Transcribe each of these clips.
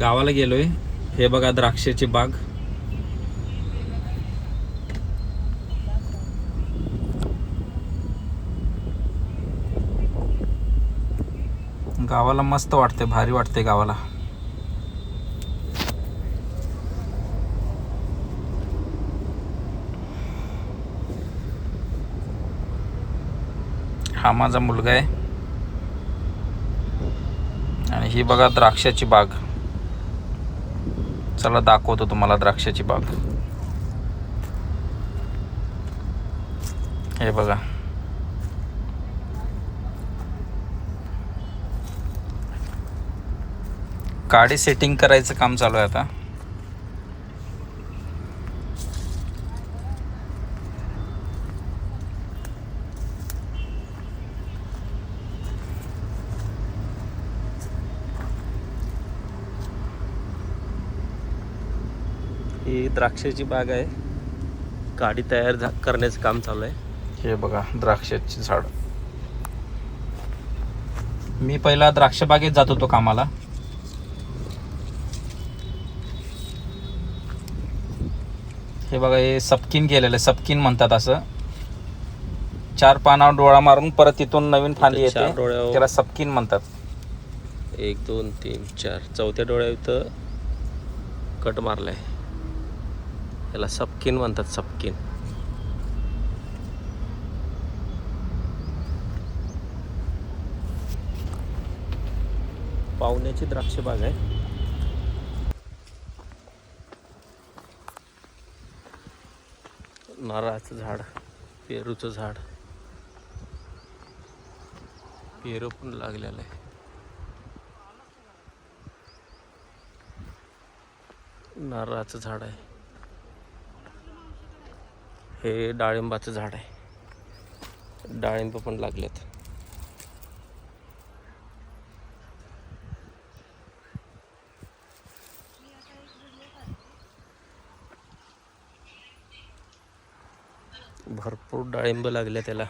गावाला गेलोय. हे बघा द्राक्षाची बाग. गावाला मस्त वाटते भारी वाटते गावाला. हा माझा मुलगा आहे. आणि ही बघा द्राक्षाची बाग. चला दाखवतो तुम्हाला द्राक्षाची बाग. हे बघा. काडी सेटिंग करायचं काम चालू आहे आता. ही द्राक्षाची बाग आहे. गाडी तयार करण्याचं काम चालू आहे. हे बघा द्राक्षाची झाड. मी पहिला द्राक्ष बागेत जात होतो कामाला. हे बघा हे सपकिन गेलेलं सपकिन म्हणतात असं. चार पानावर डोळा मारून परत तिथून नवीन फांदी येते. त्याला सपकिन म्हणतात. एक दोन तीन चार. चौथ्या डोळ्या इथं कट मारलाय. त्याला सपकिन म्हणतात सपकिन. पाहुण्याची द्राक्ष बाग आहे. नारळाचं झाड पेरूचं झाड. पेरू पण लागलेलं आहे. नारळाचं झाड आहे. हे डाळिंबाचं झाड आहे. डाळिंब पण लागलेत. भरपूर डाळिंब लागले त्याला.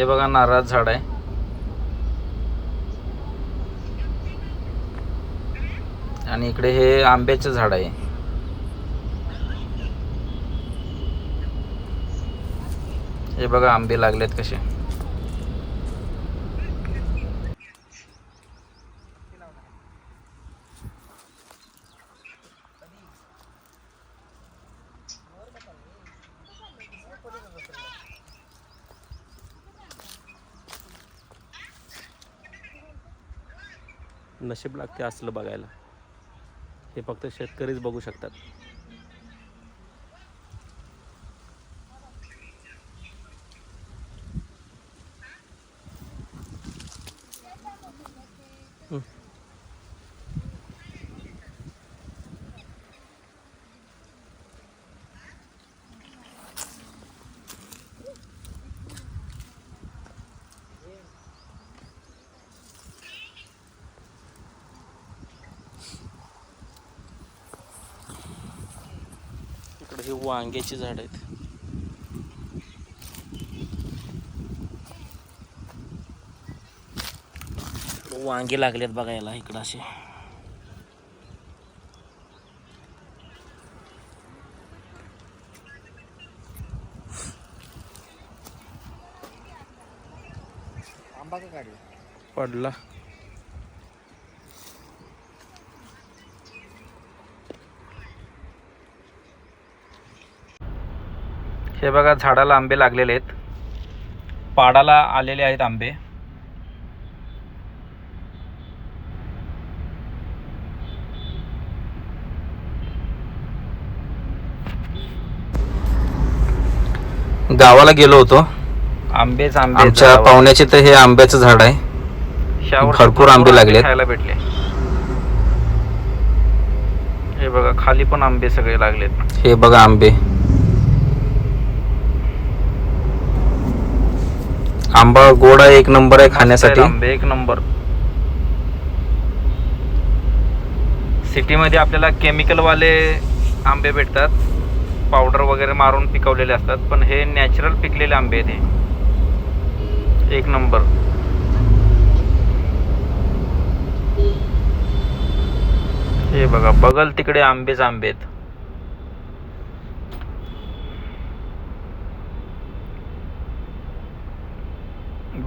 हे बघा नारळाचं झाड आहे. आणि इकडे हे आंब्याचं झाड आहे. हे बघा आंबे लागलेत कसे. नशीब लागते असलं बघायला हे फक्त शेतकरीच बघू शकतात हं. इकडे हे वांग्याची झाड आहेत. वांगे लागलेत बघायला इकडं असे. पडला. हे बघा झाडाला आंबे लागलेले आहेत. पाडाला आलेले आहेत आंबे. गावाला गेलो होतो. आंबेच आंबे आमच्या पाहुण्याचे तर हे आंब्याचं झाड आहे. भरपूर आंबे लागलेत. खायला भेटले. हे बघा खाली पण आंबे सगळे लागलेत. हे बघा आंबे. आंबा गोडा एक नंबर आहे खाण्यासाठी. आंबे एक नंबर. सिटीमध्ये आपल्याला केमिकलवाले आंबे भेटतात. पावडर वगैरे मारून पिकवलेले असतात पण हे नॅचरल पिकलेले आंबे आहेत हे. एक नंबर. हे बघा बगल तिकडे आंबेच आंबे आहेत.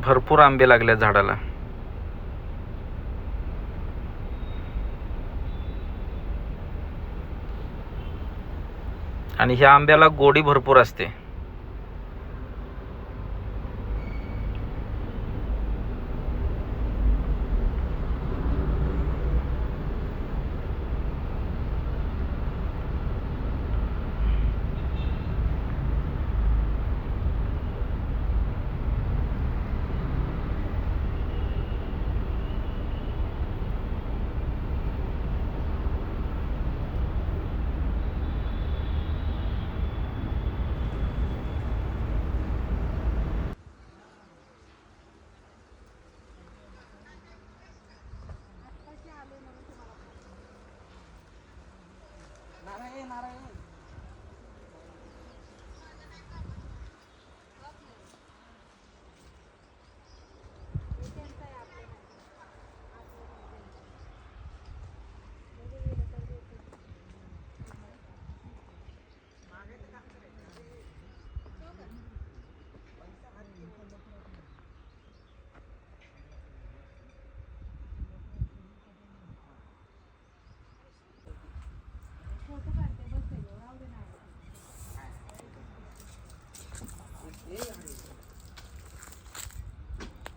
भरपूर आंबे लागले झाडाला. आणि ह्या आंब्याला गोडी भरपूर असते.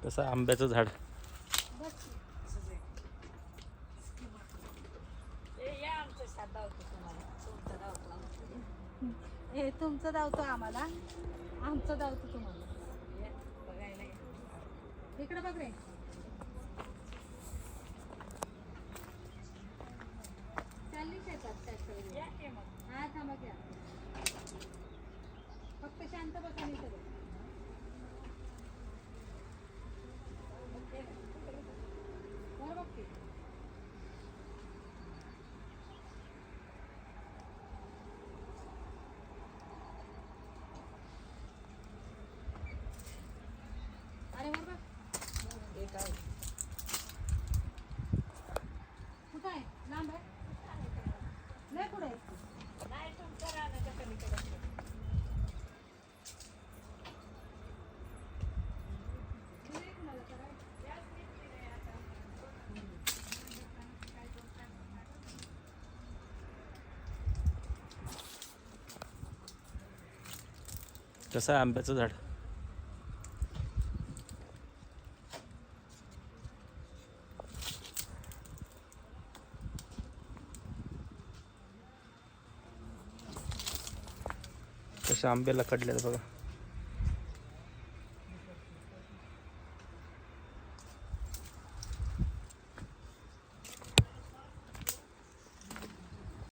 कसं आहे आंब्याचं झाड. हे तुमचं धावतो आम्हाला. आमचं धावतो तुम्हाला. या, बघायला या. इकडे बघ रे. चालली शेतात हा थांबा घ्या फक्त शांत बसा मी सगळं कसं आहे आंब्याचं झाड? कशा आंब्याला आहेत बघा.